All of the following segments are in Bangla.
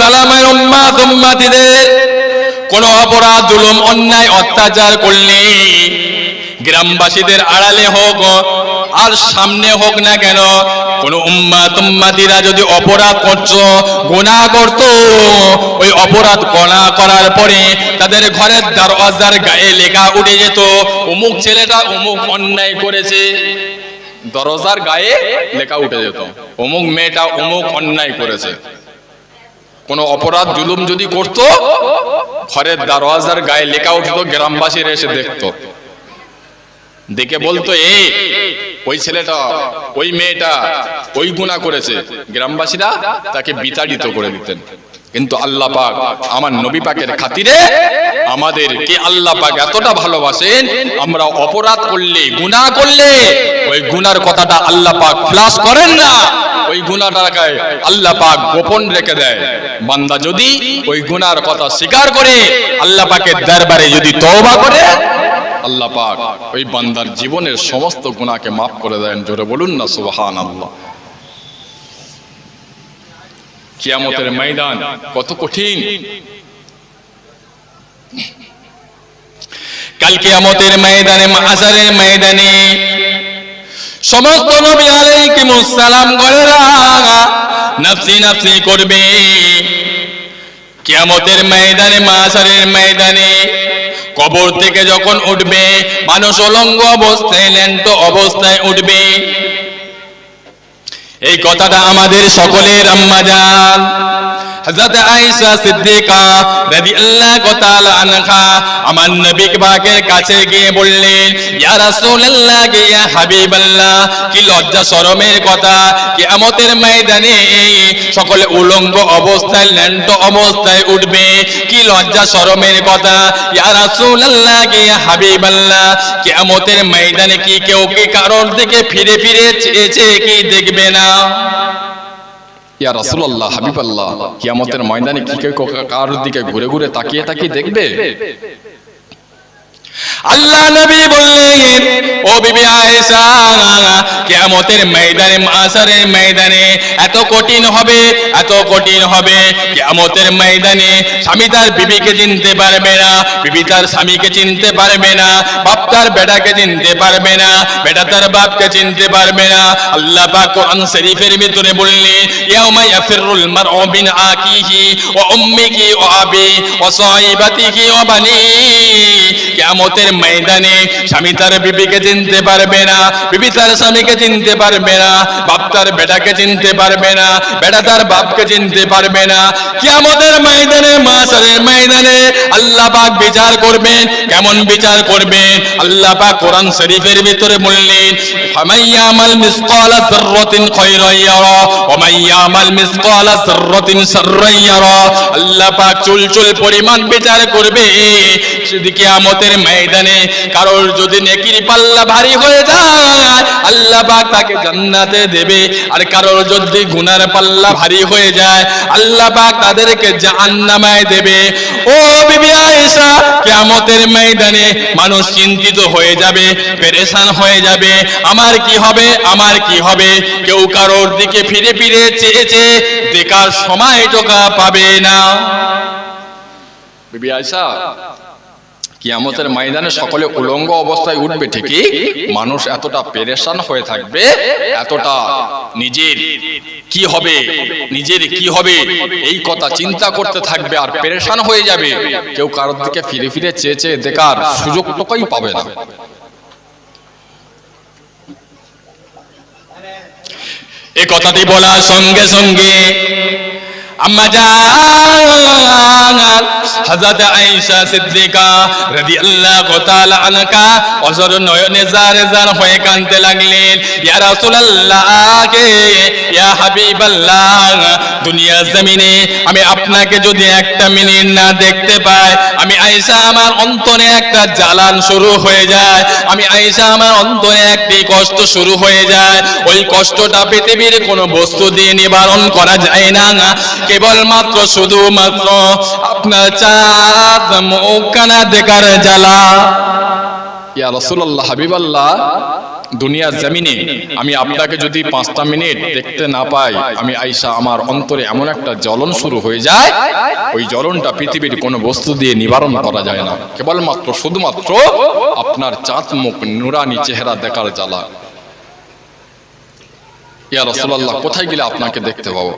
সালামের উম্মাত উম্মাতিদের কোন অপরাধ, জুলুম, অন্যায়, অত্যাচার করলে গ্রামবাসীদের আড়ালে হোক আর সামনে হোক না কেন, কোন উম্মা তুম্মাতিরা যদি অপরাধ করছ গুনাহ করতো, ওই অপরাধ করা করার পরে তাদের ঘরের দরওয়াজার গায়ে লেখা উঠে যেত, অমুক ছেলেটা অমুক অন্যায় করেছে। দরজার গায়ে লেখা উঠে যেত, অমুক মেয়েটা অমুক অন্যায় করেছে। কোনো অপরাধ জুলুম যদি করত, ঘরের দরওয়াজার গায়ে লেখা উঠতো, গ্রামবাসীরা এসে দেখতো। দেখে বলতো, এ, ওই ছেলেটা, ওই মেয়েটা, ওই গুণা করেছে। গ্রামবাসীরা তাকে বিতাড়িত করে দিতেন। কিন্তু আল্লাহ পাক আমার নবী পাকের খাতিরে আমাদের কে আল্লাহ পাক এতটা ভালোবাসেন, আমরা অপরাধ করলে, গুনাহ করলে, ওই গুনার কথাটা আল্লাহ পাক ফ্লাশ করেন না। ওই গুনাটাকে আল্লাহ পাক গোপন রেখে দেয়। বান্দা যদি ওই গুনার কথা স্বীকার করে, আল্লাহ পাকের দরবারে যদি তওবা করে, আল্লাহ পাক ওই বান্দার জীবনের সমস্ত গুণাকে মাফ করে দেন। জোরে বলুন না সুবহান আল্লাহ কিয়ামতের ময়দান কত কঠিন। কাল কিয়ামতের ময়দানে মাজারের ময়দানে সমস্ত নবী আলাইহিমুস নফসি নফসি করবে। কিয়ামতের ময়দানে, মাসারের ময়দানে, কবর থেকে যখন উঠবে, মানুষ অলঙ্গ অবস্থায় ল্যান্ট অবস্থায় উঠবে। এই কথাটা আমাদের সকলের আম্মা জান। হযরত আয়েশা সিদ্দিকা রাদিয়াল্লাহু তাআলা আনহা আমার নবী পাকের কাছে গিয়ে বললেন, ইয়া রাসূলুল্লাহ, ইয়া হাবিবাল্লাহ, কি লজ্জা শরমের কথা, কিয়ামতের ময়দানে সকলে উলঙ্গ অবস্থায় ল্যান্ট অবস্থায় উঠবে, কি লজ্জা শরমের কথা, ইয়া রাসূলুল্লাহ, ইয়া হাবিবাল্লাহ, কিয়ামতের ময়দানে কি কেউ কি কারোর দিকে ফিরে ফিরে চেয়েছে, কি দেখবে না? ইয়া রাসুল্লাহ হাবিবাল্লাহ কিয়ামতের ময়দানে কি কেউ কারোর দিকে ঘুরে ঘুরে তাকিয়ে তাকিয়ে দেখবে? আল্লাহ নবী বললেন, ও বিবি আয়েশা, কিয়ামতের ময়দানে মাসারের ময়দানে এত কঠিন হবে, এত কঠিন হবে। কিয়ামতের ময়দানে স্বামী তার বিবিকে চিনতে পারবে না, বিবি তার স্বামীকে চিনতে পারবে না, বাপ তার বেটাকে চিনতে পারবে না, বেটা তার বাপকে চিনতে পারবে না। আল্লাহ পাক কোরআন শরীফের ভিতরে বললেন, ইয়াউমা ইয়াফিরুল মারউ মিন আকিহি ওয়া উম্মিহি ওয়া আবি ওয়া সাহিবাতিহি ওয়া বানি কিয়ামতের ময়দানে স্বামী তার বিবিকে চিনতে পারবে না, বিবি তার স্বামীকে চিনতে পারবে না, বাপ তার বেটাকে চিনতে পারবে না, বেটা তার বাপকে চিনতে পারবে না। কিয়ামতের ময়দানে, মাসারের ময়দানে আল্লাহ পাক বিচার করবেন, কেমন বিচার করবেন? আল্লাহ পাক কোরআন শরীফের ভিতরে বললেন ফামাইয়ামাল মিসকালা যাররাতিন খায়রান ইয়ারা ওয়া মাইয়ামাল মিসকালা যাররাতিন শাররান ইয়ারা। আল্লাহ পাক চুল চুল পরিমাণ বিচার করবে। সেদিকে কিয়ামতের ময়দানে কারোর যদি নেকির পাল্লা ভারী হয়ে যায়, আল্লাহ পাক তাকে জান্নাতে দেবে। আর কারোর যদি গুনার পাল্লা ভারী হয়ে যায়, আল্লাহ পাক তাদেরকে জাহান্নামায় দেবে। ও বিবি আয়েশা, কিয়ামতের ময়দানে মানুষ চিন্তিত হয়ে যাবে, পেরেশান হয়ে যাবে। আমার কি হবে? আমার কি হবে? কেউ কারোর দিকে ফিরে ফিরে চেয়েছে দেখার সময় টোকা পাবে না। বিবি আয়েশা কিয়ামতের ময়দানে সকলে উলঙ্গ অবস্থায় উঠবে, ঠিকই? মানুষ এতটা পেরেশান হয়ে থাকবে, এতটা নিজের কি হবে, নিজের কি হবে, এই কথা চিন্তা করতে থাকবে আর পেরেশান হয়ে যাবে। কেউ কারোর দিকে ফিরে ফিরে চেয়ে চেয়ে দেখার সুযোগটুকুই পাবে না। এ কথাটি বলার সঙ্গে সঙ্গে হয়ে কাঁদতে লাগলেন, ইয়া রাসূলুল্লাহ কে আমি আপনাকে যদি একটা মিনিট না দেখতে পাই, আমি আয়েশা আমার অন্তরে একটা জ্বালান শুরু হয়ে যায়, আমি আয়েশা আমার অন্তরে একটি কষ্ট শুরু হয়ে যায়, ওই কষ্টটা পৃথিবীর কোনো বস্তু দিয়ে নিবারণ করা যায় না। কেবলমাত্র শুধুমাত্র আপনার চাঁদ মুখখানা দেখার জ্বালা। ইয়া রাসূলুল্লাহ, হাবিবাল্লাহ, দুনিয়ার জমিনে আমি আপনাকে যদি পাঁচটা মিনিট দেখতে না পাই, আমি আইসা আমার অন্তরে এমন একটা জ্বলন শুরু হয়ে যায়, ওই জ্বলনটা পৃথিবীর কোনো বস্তু দিয়ে নিবারণ করা যায় না। কেবলমাত্র, শুধুমাত্র আপনার চাঁদ মুখ নুরানি চেহারা দেখার জ্বালা। ইয়া রসুল্লাহ কোথায় গেলে আপনাকে দেখতে পাবো?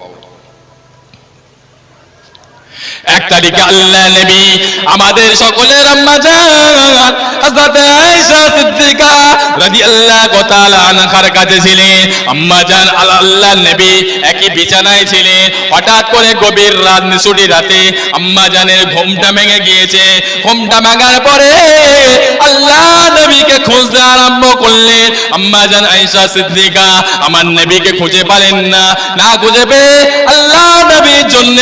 এক তারিখে আল্লাহ নবী, আমাদের সকলের আল্লাহ পরে নবীকে খুঁজতে আরম্ভ করলেন। আম্মা আয়েশা সিদ্দিকা, আমার নবীকে খুঁজে পালেন না না খুঁজে পেয়ে আল্লাহ নবীর জন্য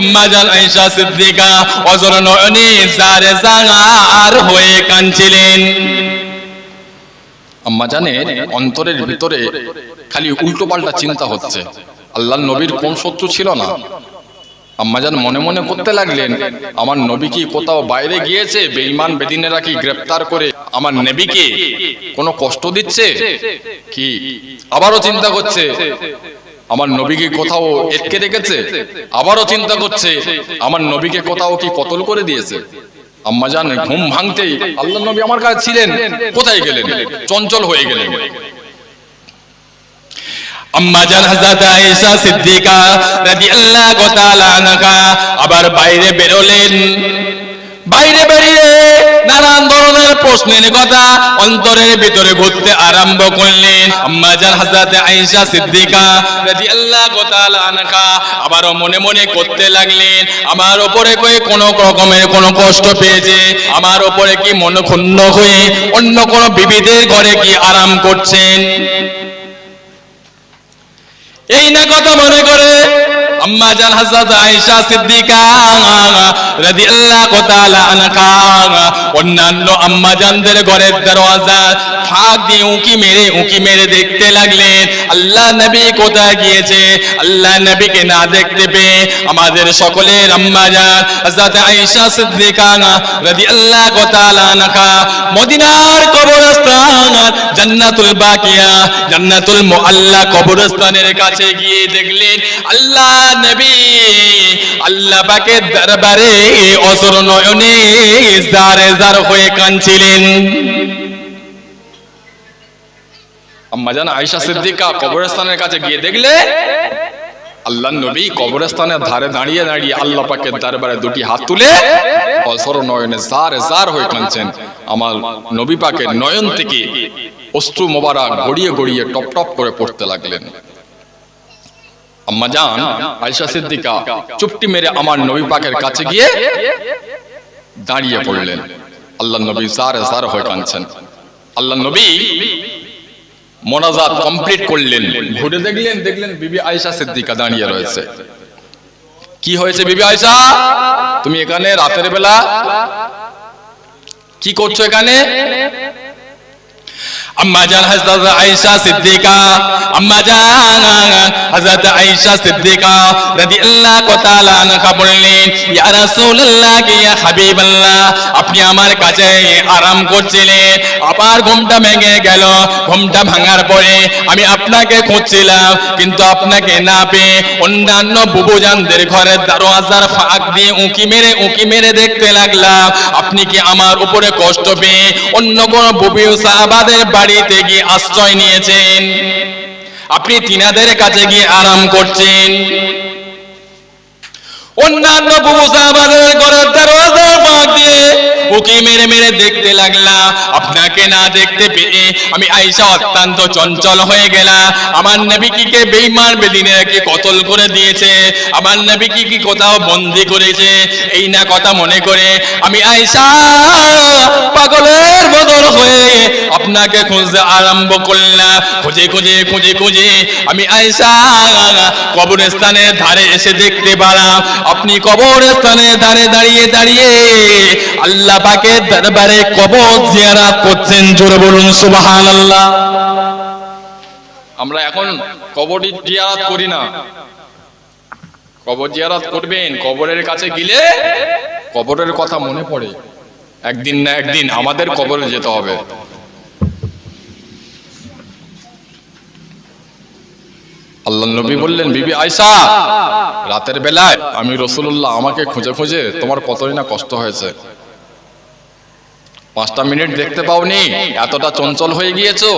আম্মা জান আয়েশা সিদ্দিকা অজর নয়নে জারে জাগার হয়ে কাঁদছিলেন। আম্মা জানের অন্তরের ভিতরে খালি উল্টো পাল্টা চিন্তা হচ্ছে। আল্লাহ নবীর কোন শত্রু ছিল না। আম্মাজান মনে মনে করতে লাগলেন, আমার নবী কি কোথাও বাইরে গিয়েছে, বেঈমান বেদিনেরা কি গ্রেপ্তার করে আমার নবীকে কোনো কষ্ট দিচ্ছে? কি? আবারও চিন্তা করছে আমার নবীকে কোথাও এটকে রেখেছে? আবারও চিন্তা করছে, আমার নবীকে কোথাও কি কতল করে দিয়েছে? আম্মা জান, ঘুম ভাঙতেই আল্লাহ নবী আমার কাছে ছিলেন, কোথায় গেলেন? চঞ্চল হয়ে গেলেন। আয়েশা সিদ্দিকা আবার বাইরে বেরোলেন। বাইরে বেরিয়ে নানান ধরনের প্রশ্নের কথা অন্তরের ভিতরে ঘুরতে আরম্ভ করলেন। আম্মা জান হযরত আয়েশা সিদ্দিকা রাদিয়াল্লাহু তাআলা আনহা আবারও মনে মনে করতে লাগলেন, আমার উপরে কই কোনো রকমের কোনো কষ্ট পেয়েছে? আমার উপরে কি মন ক্ষুণ্ণ হয়ে অন্য কোনো বিবিদের ঘরে কি আরাম করছেন? এই না কথা মনে করে আম্মা জান হযরত আয়েশা সিদ্দিকা রাদিয়াল্লাহু তাআলা আনহা। অন্যান্য আম্মা জানদের ঘরের দরওয়াজা ফাঁক দিয়ে উকি মেরে উকি মেরে দেখতে লাগলেন, আল্লাহ নবী কোথায় গিয়েছে? আল্লাহ নবীকে না দেখতে পেয়ে আমাদের সকলের আম্মা জান হযরত আয়েশা সিদ্দিকা রাদিয়াল্লাহু তাআলা আনহা। মদিনার কবরস্থান, জান্নাতুল বাকিয়া, জান্নাতুল মুআল্লা কবরস্থানের কাছে গিয়ে দেখলেন, আল্লাহ নবী আল্লাহ দরবারে নয়নে জারে জার হয়ে কাঁদছিলেন। আম্মা জান, আয়েশা সিদ্দিকা কবরস্থানের কাছে গিয়ে দেখলে আল্লাহ নবী কবরস্থানের ধারে দাঁড়িয়ে দাঁড়িয়ে আল্লাহ পাকের দরবারে দুটি হাত তুলে অসর নয়নে জার জার হয়ে কাঁদছেন। আমার নবী পাকের নয়ন থেকে অশ্রু মোবারক গড়িয়ে গড়িয়ে টপ টপ করে পড়তে লাগলেন। আম্মা জান, আয়েশা সিদ্দিকা, চুপটি মেরে আমার নবী পাকের কাছে গিয়ে দাঁড়িয়ে পড়লেন। আল্লাহ নবী জার জার হয়ে কাঁদছেন। আল্লাহ নবী মোনাজাত কমপ্লিট করলেন। ঘুরে দেখলেন দেখলেন বিবি আয়েশা সিদ্দিকা দাঁড়িয়ে রয়েছে। কি হয়েছে বিবি আয়েশা? তুমি এখানে রাতের বেলা কি করছ এখানে? আয়েশা সিদ্দিকা হযরত আয়েশা সিদ্দিকা রাদিয়াল্লাহু তাআলা আনহা বললেন, ইয়া রাসূলুল্লাহ ইয়া হাবিবাল্লাহ, আপনি আমার কাছে আরাম করছিলেন, আবার ঘুমটা ভেঙে গেল, ঘুমটা ভাঙার পরে আমি আপনাকে খুঁজছিলাম, কিন্তু আপনাকে না পেয়ে অন্যান্য বুবুজানদের ঘরের দরওয়াজার ফাঁক দিয়ে উঁকি মেরে উঁকি মেরে দেখতে লাগলাম, আপনি কি আমার উপরে কষ্ট পেয়ে অন্য কোন বুবি সাহাবাদের বাড়িতে গিয়ে আশ্রয় নিয়েছেন। আপনি তিনাদের কাছে গিয়ে আরাম করছেন। অন্যান্য বুবু আমাদের ঘরের দিয়ে উকি মেরে মেরে দেখতে লাগলাম আপনাকে না দেখতে পেয়ে আমি আইসা অত্যন্ত চঞ্চল হয়ে গেলাম আমার নবী কি কে বেঈমান বেদিনে কি কতল করে দিয়েছে? আমার নবী কি কোথাও বন্দি করেছে? এই না কথা মনে করে আমি আইসা পাগলের বদল হয়ে আপনাকে খুঁজতে আরম্ভ করলাম খুঁজে খুঁজে খুঁজে খুঁজে আমি আইসা কবরস্থানের ধারে এসে দেখতে পেলাম। আপনি কবরস্থানের ধারে দাঁড়িয়ে দাঁড়িয়ে আল্লাহ পাকের দরবারে কবর জিয়ারাত করছেন, জোরে বলুন, সুবহানাল্লাহ। আমরা এখন কবর জিয়ারাত করি না। কবর জিয়ারাত করবেন, কবরের কাছে গেলে কবরের কথা মনে পড়ে। একদিন না একদিন আমাদের কবরে যেতে হবে। আল্লাহ নবী বললেন, বিবি আয়সা রাতের বেলায় আমি রসুল্লাহ আমাকে খুঁজে খুঁজে, তোমার কতই না কষ্ট হয়েছে। পাঁচটা মিনিট দেখতে পাওনি, এতটা চঞ্চল হয়ে গিয়েছো,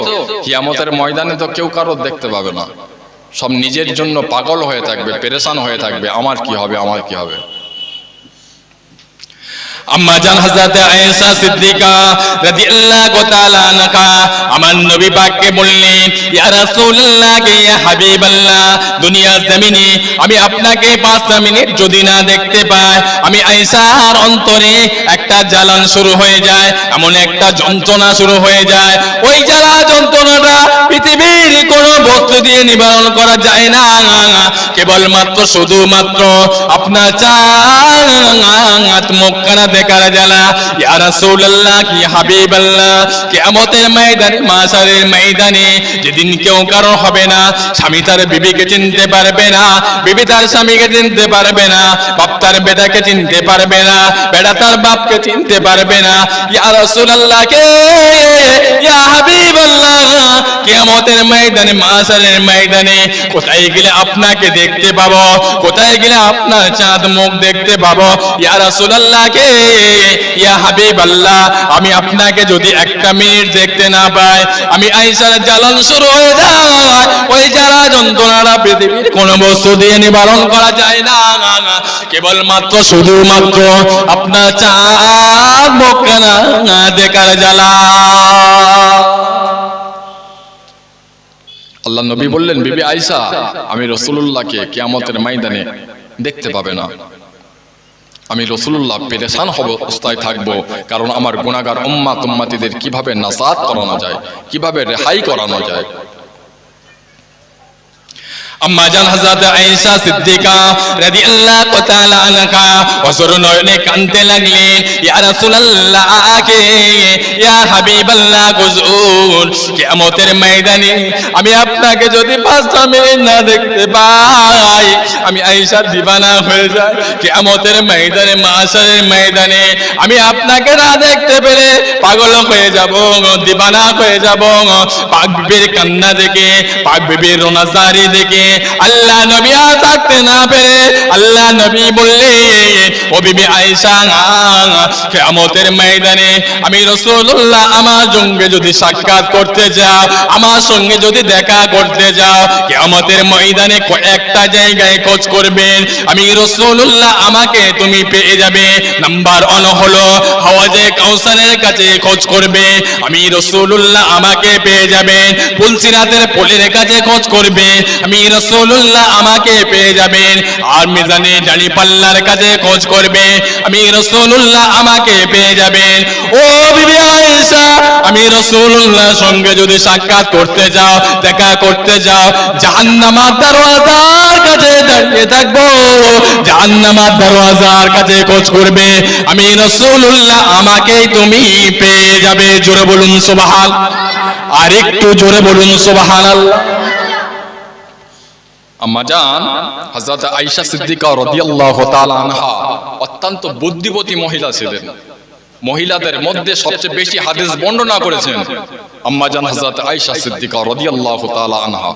কিয়ামতের ময়দানে তো কেউ কারোর দেখতে পাবে না। সব নিজের জন্য পাগল হয়ে থাকবে, পেরেশান হয়ে থাকবে, আমার কি হবে, আমার কি হবে? আম্মা হযরত আয়েশা সিদ্দিকা রাদিয়াল্লাহু তাআলা আনহা, আমার নবী পাককে বললেন, ইয়া রাসূলুল্লাহ ইয়া হাবিবাল্লাহ, দুনিয়ার জমিনে আমি আপনাকে পাঁচটা মিনিট যদি না দেখতে পাই, আমি আয়েশার অন্তরে একটা শুরু হয়ে যায়, এমন একটা যন্ত্রণা শুরু হয়ে যায়। ওই জ্বালা যন্ত্রণাটা পৃথিবীর কোনো বস্তু দিয়ে নিবারণ করা যায় না। কেবলমাত্র শুধুমাত্র আপনার দেখার জ্বালা ইয়া রাসূলুল্লাহ, কি হাবিবাল্লাহ, কিয়ামতের ময়দানে মাশারের ময়দানে, যেদিন কেউ কারও হবে না, স্বামী তার বিবিকে চিনতে পারবে না, বিবি তার স্বামীকে চিনতে পারবে না, বাপ তার বেটাকে চিনতে পারবে না, বেটা তার বাপকে চিনতে পারবে না, ইয়া রাসূলুল্লাহ কে, ইয়া হাবিবাল্লাহ, কিয়ামতের ময়দানে ময়দানে, কোথায় গেলে আপনাকে দেখতে পাবো, কোথায় গেলে আপনার চাঁদ মুখ দেখতে পাবো, ইয়া রাসূলুল্লাহ কে হাবিবাল্লাহ, আমি আপনাকে যদি একটা মিনিট দেখতে না পাই, আমি আইসার জ্বালন শুরু হয়ে যায়। ওই জ্বালা যন্ত্রণাটা পৃথিবীর কোন বস্তু দিয়ে নিবারণ করা যায় না। কেবলমাত্র শুধুমাত্র আপনার চাঁদ মুখ না দেখার জ্বালা। আল্লাহ নবী বললেন, বিবি আইসা, আমি রসুল্লাহকে কিয়ামতের ময়দানে দেখতে পাবে না। আমি রসুল্লাহ পেরেশান হব, অবস্থায় থাকব, কারণ আমার গুণাগার উম্মা তুম্মাতিদের কীভাবে নাসাদ করানো যায়, কীভাবে রেহাই করানো যায়? আম্মা জান হযরত আয়েশা সিদ্দিকা রাদিয়াল্লাহু তাআলা আনহা। অসর নয়নে কাঁদতে লাগলেন, ইয়া রাসূলুল্লাহ কে ইয়া হাবিবাল্লাহ হুজুর, কিয়ামতের ময়দানে আমি আপনাকে যদি পাঁচটা মিনিট না দেখতে পাই, আমি আয়েশা দিবানা হয়ে যাই। কিয়ামতের ময়দানে, মাশারের ময়দানে আমি আপনাকে না দেখতে পেলে পাগল হয়ে যাব, দিবানা হয়ে যাব। পাক বিবির কান্না দেখে, পাক বিবির রোনাজারি দেখে আল্লাহ নবী আর থাকতে না পেরে আল্লাহ নবী বললে, ও বিবি আয়েশা, কিয়ামতের ময়দানে আমি রাসূলুল্লাহ আমার সঙ্গে যদি সাক্ষাৎ করতে যাও, আমার সঙ্গে যদি দেখা করতে যাও, কিয়ামতের ময়দানে কয়েকটা জায়গায় খোঁজ করবেন। আমি রাসূলুল্লাহ আমাকে তুমি পেয়ে যাবে। নাম্বার ওয়ান হলো হাওয়াজে কাউসারের কাছে খোঁজ করবে। আমি রাসূলুল্লাহ আমাকে পেয়ে যাবেন। পুলসিরাতের পোলের কাছে খোঁজ করবে। আমি রাসূলুল্লাহ আমাকে পেয়ে যাবেন। আর মিজানে জানি পাল্লার কাছে খোঁজ করবে। আমি রাসূলুল্লাহ আমাকে পেয়ে যাবেন। ও বিবি আয়েশা, আমি রাসূলুল্লাহ সঙ্গে যদি সাক্ষাৎ করতে যাও, দেখা করতে যাও, জাহান্নামার দরওয়াজার কাছে দাঁড়িয়ে থাকব। জাহান্নামার দরওয়াজার কাছে খোঁজ করবে। আমি রাসূলুল্লাহ আমাকেই তুমি পেয়ে যাবে। জোরে বলুন সুবহান আর একটু জোরে বলুন সুবহানাল্লাহ। আম্মাজান আয়েশা সিদ্দিকা আনহা অত্যন্ত মহিলা ছিলেন। মহিলাদের মধ্যে সবচেয়ে বেশি হাদিস বর্ণনা করেছেন আম্মাজান আয়েশা সিদ্দিকা আনহা।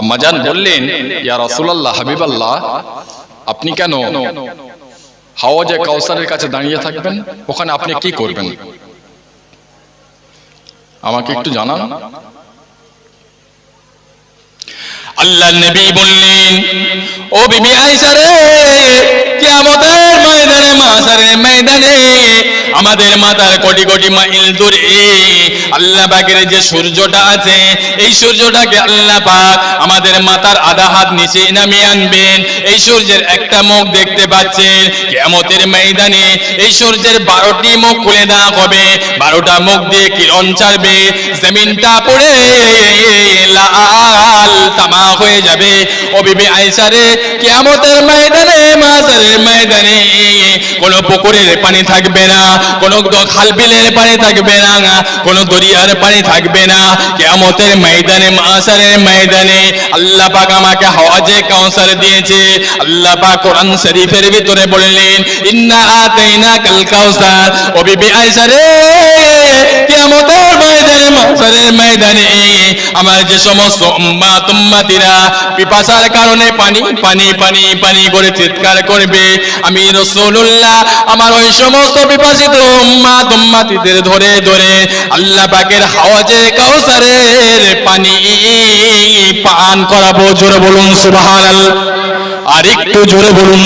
আম্মাজান বললেন আপনি কেন হাওয়াজে কাউসারের কাছে দাঁড়িয়ে থাকবেন? ওখানে আপনি কি করবেন? আমাকে একটু জানান। আল্লাহ নবী বললেন, ও বিবি আয়েশা রে, কিয়ামতের ময়দানে মাসারের ময়দানে আমাদের মাতার কোটি কোটি মাইল দূরে আল্লাহ পাকের যে সূর্যটা আছে, এই সূর্যটাকে আল্লাহ পাক আমাদের আধা হাত নিচে নামিয়ে আনবেন। এই সূর্যের একটা মুখ দেখতে পাচ্ছেন, কিয়ামতের ময়দানে এই সূর্যের বারোটি মুখ খুলে দেওয়া হবে। বারোটা মুখ দিয়ে কিরণ ছাড়বে, জমিনটা পড়ে লাল তামা হয়ে যাবে। ও বিবি আয়েশা রে ময়দানে ময়দানে কোন পুকুরের পানি থাকবে না, কোন খাল বিলের পানি থাকবে না, কোন দরিয়া নদী পানি থাকবে না। কেয়ামতের ময়দানে, মাসারের ময়দানে আল্লাহ পাক আমাকে হওয়াজে কাউসার দিয়েছে। আল্লাহ পাক কোরআন শরীফের ভিতরে বললেন, ইন্না আতাইনা কাল কাউসার। ও বিবি আয়েশা রে, কিয়ামতের ময়দানে, মাসারের ময়দানে আমার যে সমস্ত উম্মাত উম্মাতিরা পিপাসার কারণে পানি পানি পানি পানি করে চিৎকার করবে। আমি রাসূলুল্লাহ, আমার ওই সমস্ত পিপাসিত উম্মাত উম্মাতিদের ধরে ধরে আল্লাহ পাকের হাওয়াজে কাউসারের পানি পান করাবো, জোরে বলুন সুবহানাল্লাহ। আর একটু জোরে বলুন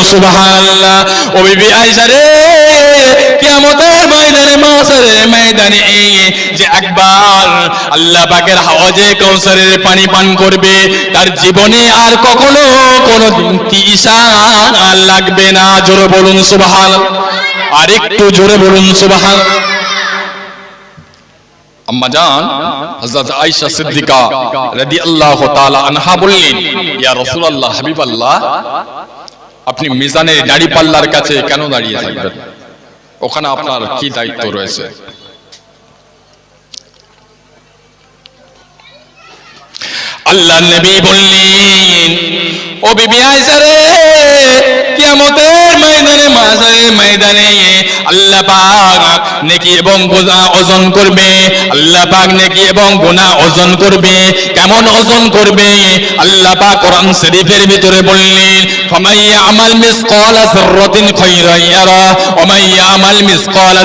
পান করবে, তার জীবনে আর কখনো লাগবে না, জোরে বলুন সুবহান আর একটু জোরে বলুন সুবহান আপনি মিজানের দাড়ি পাল্লার কাছে কেন দাঁড়িয়ে থাকবেন? ওখানে আপনার কি দায়িত্ব রয়েছে? আল্লাহ নবী বললেন ও বিবি কিয়ামতের ময়দানে ময়দানে আল্লাহ পাক নেকি এবং ওজন করবে, আল্লাহ পাক নেকি এবং ওজন করবে, কেমন ওজন করবে? আল্লাহ পাক কোরআন শরীফের ভিতরে বললেন যাররাতিন খায়রান ইয়ারা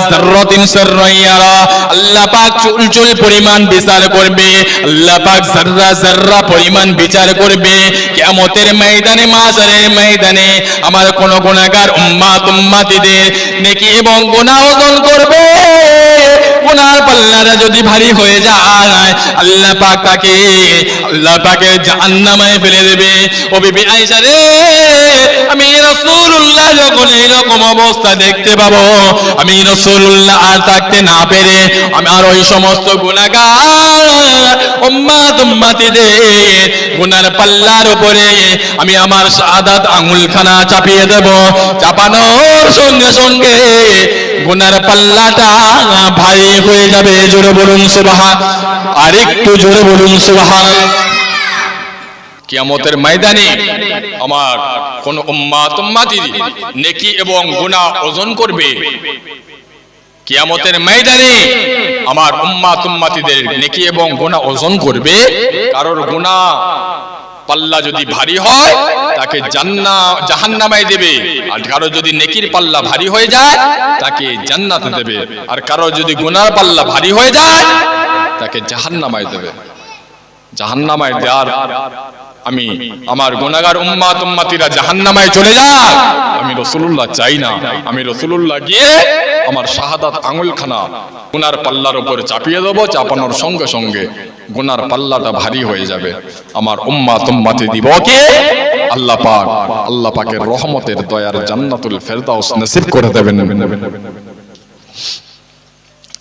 যাররাতিন শাররান ইয়ারা। আল্লাহ পাক চুল চুল পরিমাণ বিচার করবে, আল্লাহ পাক যাররা যাররা পরিমাণ বিচার করবে, কিয়ামতের ময়দানে মাসারের ময়দানে আমার কোন গুণাগার উম্মা তুম্মা দিদে নেকি এবং গুনাহ ওজন করবে। গুনার পাল্লারা যদি ভারী হয়ে যায়, আল্লাহ পাক তাকে, আল্লাহ পাকে জাহান্নামায় ফেলে দেবে। ও বিবি আয়েশা রে আমি রাসূলুল্লাহ যখন এইরকম অবস্থা দেখতে পাবো, আমি রাসূলুল্লাহ আর থাকতে না পেরে আমি আর ওই সমস্ত উম্মাতিদের গুনার পাল্লার উপরে আমি আমার শাহাদাত আঙুলখানা চাপিয়ে দেব। চাপানোর সঙ্গে সঙ্গে গুনার পাল্লাটা ভারী হয়ে যাবে। জোরে বলুন সুবহান আর একটু জোরে বলুন সুবহান কিয়ামতের ময়দানে আমার কোন উম্মাত উম্মাতি নেকি এবং গুনাহ ওজন করবে। কিয়ামতের ময়দানে আমার উম্মাত উম্মাতিদের নেকি এবং গুনাহ ওজন করবে। কারোর গুনাহ পাল্লা যদি ভারী হয়, তাকে জান্না, জাহান্নামায় দেবে। আর কারও যদি নেকির পাল্লা ভারী হয়ে যায়, তাকে জান্নাতে দেবে। আর কারও যদি গুনার পাল্লা ভারী হয়ে যায়, তাকে জাহান্নামায় দেবে। জাহান্নামায় দেওয়ার আমি আমার গুনাগার উম্মাত উম্মাতিরা জাহান্নামায় চলে যাক আমি রসুলুল্লাহ চাই না। আমি রসুলুল্লাহ গিয়ে আমার শাহাদাত আঙুলখানা গুনার পাল্লার উপর চাপিয়ে দেবো চাপানোর সঙ্গে সঙ্গে গুনার পাল্লাটা ভারী হয়ে যাবে। আমার উম্মা উম্মাতি দিব কে? আল্লাহ পাক আল্লাহ পাকের রহমতের দয়ার জান্নাতুল ফেরদাউস নসিব করে দেবেন।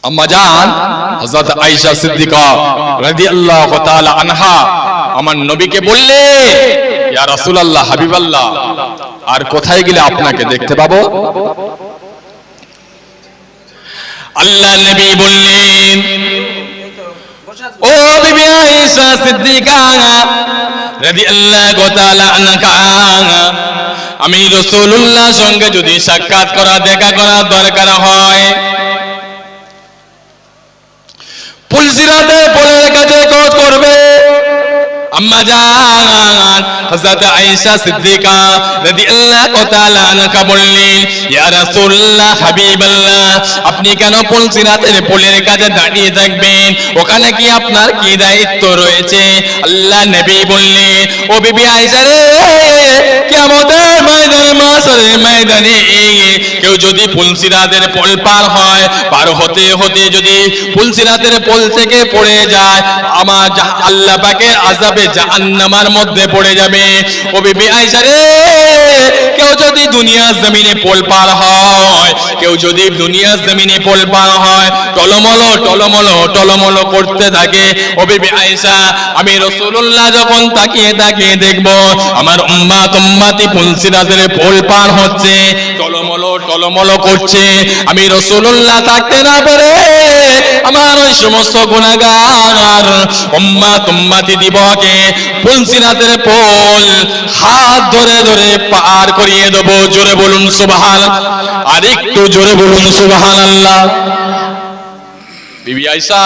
আম্মা জান, হযরত আয়েশা সিদ্দিকা রাদিয়াল্লাহু তাআলা আনহা আমার নবীকে বললে, ইয়া রাসূলুল্লাহ, হাবিবাল্লাহ, আর কোথায় গেলে আপনাকে দেখতে পাবো? আল্লাহ নবী বললেন, ও বিবি আয়েশা সিদ্দিকা রাদিয়াল্লাহু তাআলা আনহা, আমি রাসূলুল্লাহ সঙ্গে যদি সাক্ষাৎ করা দেখা করা দরকার হয় পুলসিরাতে পোলের রেখেছে করবে। আম্মা জান হযরত আয়েশা সিদ্দিকা রাদিয়াল্লাহু তাআলা আনহা বললেন, ইয়া রাসূলুল্লাহ, হাবিবাল্লাহ, আপনি কেন পুলসিরাতের পোলের কাছে দাঁড়িয়ে থাকবেন? ওখানে কি আপনার কি দায়িত্ব রয়েছে? আল্লাহ নবী বললেন, ও বিবি আয়েশা রে, কিয়ামতের ময়দানে, মাসরের ময়দানে কেউ যদি পুলসিরাতের পোল পার হয়, পার হতে হতে যদি পুলসিরাতের পোল থেকে পড়ে যায়, আমার আল্লাহ পাকের আযাবে জাহান্নামার মধ্যে পড়ে যাবে। ও বিবি আয়েশা রে? কেউ যদি দুনিয়ার জমিনে পোল পার হয়, কেউ যদি দুনিয়ার জমিনে পোল পার হয়, টলমলো টলমলো টলমলো করতে থাকে। ও বিবি আয়েশা? আমি রাসূলুল্লাহ যখন তাকিয়ে তাকিয়ে দেখব, আমার উম্মাত উম্মাতি পুলসিরাতের পোল পার হচ্ছে, টলমলো টলমলো করছে। আমি রাসূলুল্লাহ থাকতে না পারে আমার ওই সমস্ত গুণাগার উম্মা তুম্মাতি দিবকে পুলসিরাতের পোল হাত ধরে ধরে পার করিয়ে দেবো। জোরে বলুন সুবহান আর একটু জোরে বলুন সুবহান আল্লাহ বিবি আইসা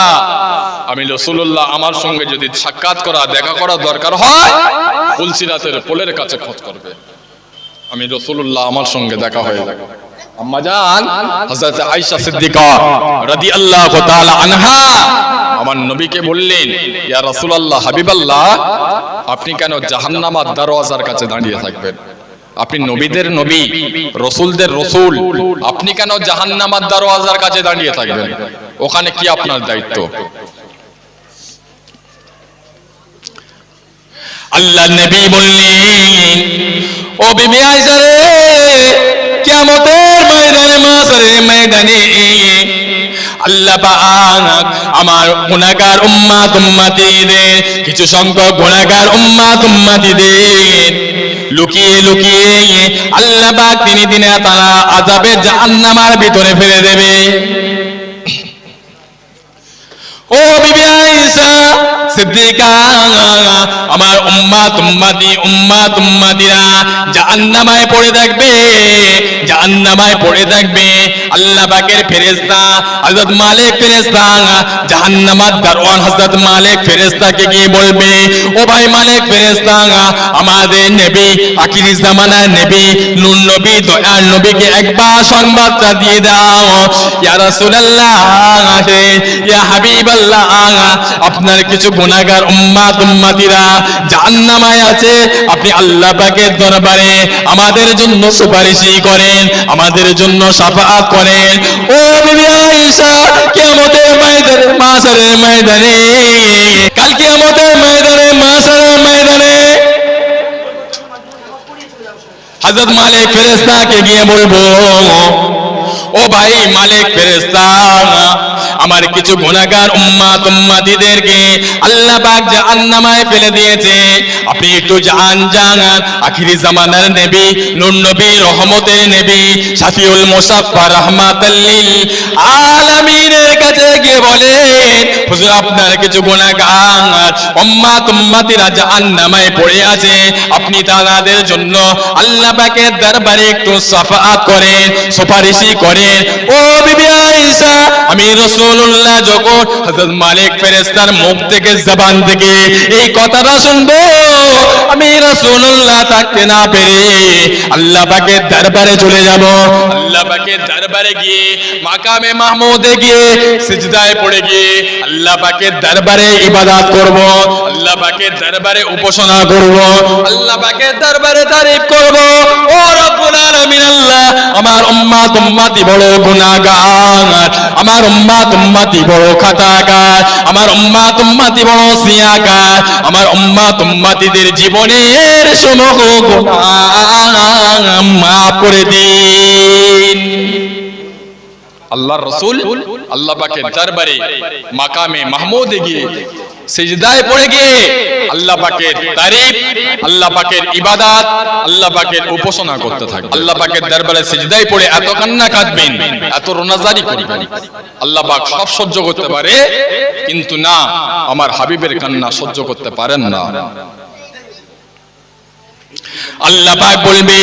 আমি রসুল্লাহ আমার সঙ্গে যদি সাক্ষাৎ করা, দেখা করা দরকার হয় ফুলসিরাতের পোলের কাছে খোঁজ করবে। আমি রসুল্লাহ আমার সঙ্গে দেখা হয়ে যাবে। আম্মা হযরত আয়েশা সিদ্দিকা রাদিয়াল্লাহু তাআলা আনহা। আমার নবীকে বললেন ইয়া রাসূলুল্লাহ হাবিবাল্লাহ আপনি কেন জাহান্নামার দরওয়াজার কাছে দাঁড়িয়ে থাকবেন? আপনি নবীদের নবী রসুলদের রসুল আপনি কেন জাহান্নামার দরওয়াজার কাছে দাঁড়িয়ে থাকবেন? ওখানে কি আপনার দায়িত্ব? আল্লাহ নবী বললেন ও বিবি আয়েশা রে কিয়ামতের ময়দানে মাসরের ময়দানে আল্লাহ পাক আমার গুনাহগার উম্মাত উম্মতিদের, কিছু সংখ্যক গুনাহগার উম্মাত উম্মতিদের লুকিয়ে লুকিয়ে আল্লাহ পাক তিনি দিনে তারা আযাবে জাহান্নামার ভিতরে ফেলে দেবে ও বিবি আয়েশা আমার উম্মা তুম্মাদি উম্মা তুম্মাদিরা জাহান্নামায় পড়ে থাকবে জাহান্নামায় পড়ে থাকবে। আল্লাহ পাকের ফেরেশতা, হযরত মালিক ফেরেশতা জাহান্নামার দারওয়ান হযরত মালিক ফেরেশতাকে গিয়ে বলবে, ও ভাই মালিক ফেরেশতা, আমাদের নবী, আখিরি জামানার নবী, নূর নবী দয়ার নবীকে একবার সংবাদটা দিয়ে দাও। ইয়া রাসূলুল্লাহ ইয়া হাবিবাল্লাহ, আপনার কিছু গুনাহগার উম্মাত, উম্মাতিরা জাহান্নামায় আছে। আপনি আল্লাহ পাকের দরবারে আমাদের জন্য সুপারিশই করেন, আমাদের জন্য শাফাআত করেন ও বিবি আয়েশা, কিয়ামতের ময়দানে মাসারের ময়দানে। কাল কিয়ামতের ময়দানে মাসারের ময়দানে। হযরত মালিক ফেরেশতাকে গিয়ে বলব, ও ভাই মালিক ফেরেশতা আমার কিছু গুনাহগার উম্মাত উম্মাতিদেরকে আল্লাহ পাক জাহান্নামায় ফেলে দিয়েছে। আপনি একটু জান জান, আখিরি জামানার নবী, নূর নবী রহমতের নবী, শাফিউল মুসাফফা রাহমাতাল লিল আলামিনের কাছে গিয়ে বলেন, হুজুর, আপনার কিছু গুনাহগার উম্মাত উম্মাতিরা জাহান্নামায় পড়ে আছে। আপনি তাদের জন্য আল্লাহ পাকের দরবারে একটু সাফাআত করেন, সুপারিশই করেন। ও বিবি আয়েশা, আমি রাসূলুল্লাহ যখন হযরত মালিক ফেরেশতার মুখ থেকে জবান থেকে এই কথাটা শুনব, আমি রাসূলুল্লাহ থাকতে না পেরে আল্লাহ পাকের দরবারে চলে যাব। আল্লাহ পাকের দরবারে গিয়ে, মাকামে মাহমুদে গিয়ে, সিজদায় পড়ে গিয়ে আল্লাহ পাকের দরবারে ইবাদত করব, আল্লাহ পাকের দরবারে উপাসনা করব, আল্লাহ পাকের দরবারে তারিফ করব। ও রব্বুল আলামিন আল্লাহ, আমার উম্মাত উম্মতি বড় গুনাহগার, আমার উম্মাত উম্মতি বড় খাতাকার আমার উম্মাত তুম্মাতি বড় সিয়াকার আমার উম্মাত তুম্মাতিদের জীবনের সমগ্র গুনাহ মাফ করে দিন। আল্লাহর রসুল আল্লাহ পাকের দরবারে, মাকামে মাহমুদে গিয়ে সিজদায় পড়ে গিয়ে আল্লাহ পাকের তারিফ, আল্লাহ পাকের ইবাদত, আল্লাহ পাকের উপাসনা করতে থাকবে। আল্লাহ পাকের দরবারে সিজদায় পড়ে এত কান্না কাঁদবেন, এত রোনাজারি করবেন। আল্লাহ পাক সব সহ্য করতে পারে, কিন্তু না, আমার হাবিবের কান্না সহ্য করতে পারেন না। আল্লাহ পাক বলবে,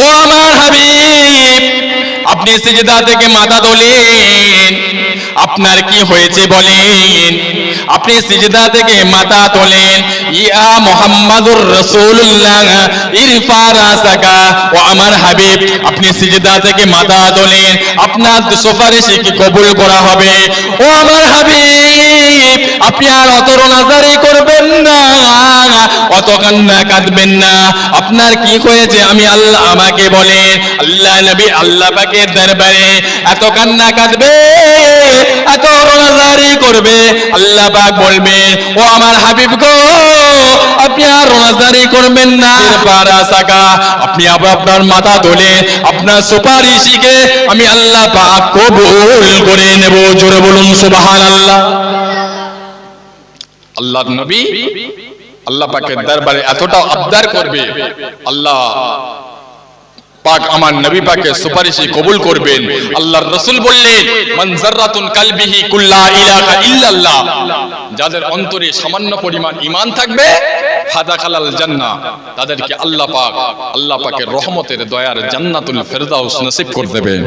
ও আমার হাবিব আপনি সিজদা থেকে মাথা তোলেন আপনার কি হয়েছে বলেন? আপনি সিজদা থেকে মাথা তোলেন। ইয়া মুহাম্মাদুর রাসূলুল্লাহ ইরফা রাসাকা ও আমার হাবিব, আপনি সিজদা থেকে মাথা তোলেন। আপনার সুপারিশে কি কবুল করা হবে? ও আমার হাবিব, আপনি আর অত রোনাজারি করবেন না, অত কান্না কাঁদবেন না। আপনার কি হয়েছে আমি আল্লাহ আমাকে বলেন। আল্লাহ নবী আল্লাহ পাকের দরবারে এত কান্না কাঁদবে। রোনাজারি করবে, আল্লাহ পাক বলবে, ও আমার হাবিব গো, আপনি আর রোনাজারি করবেন না। আপনি আপনার মাথা তোলে আপনার সুপারিশিকে আমি আল্লাহ পাক কবুল করে নেব। জোরে বলুন, সুবহানাল্লাহ। আল্লাহর নবী আল্লাহ পাকের দরবারে এতটা আবদার করবে, আল্লাহ পাক আমার নবী পাকের সুপারিশই কবুল করবেন। আল্লাহর রাসূল বললেন, মান যাররাতুন কালবিহি কুল্লা ইলাহা ইল্লাল্লাহ। যাদের অন্তরে সামান্য পরিমাণ ঈমান থাকবে ফাদা খালাল জান্নাহ। তাদেরকে আল্লাহ পাক, আল্লাহ পাকের রহমতের দয়ার জান্নাতুল ফেরদাউস নসিব করে দেবেন।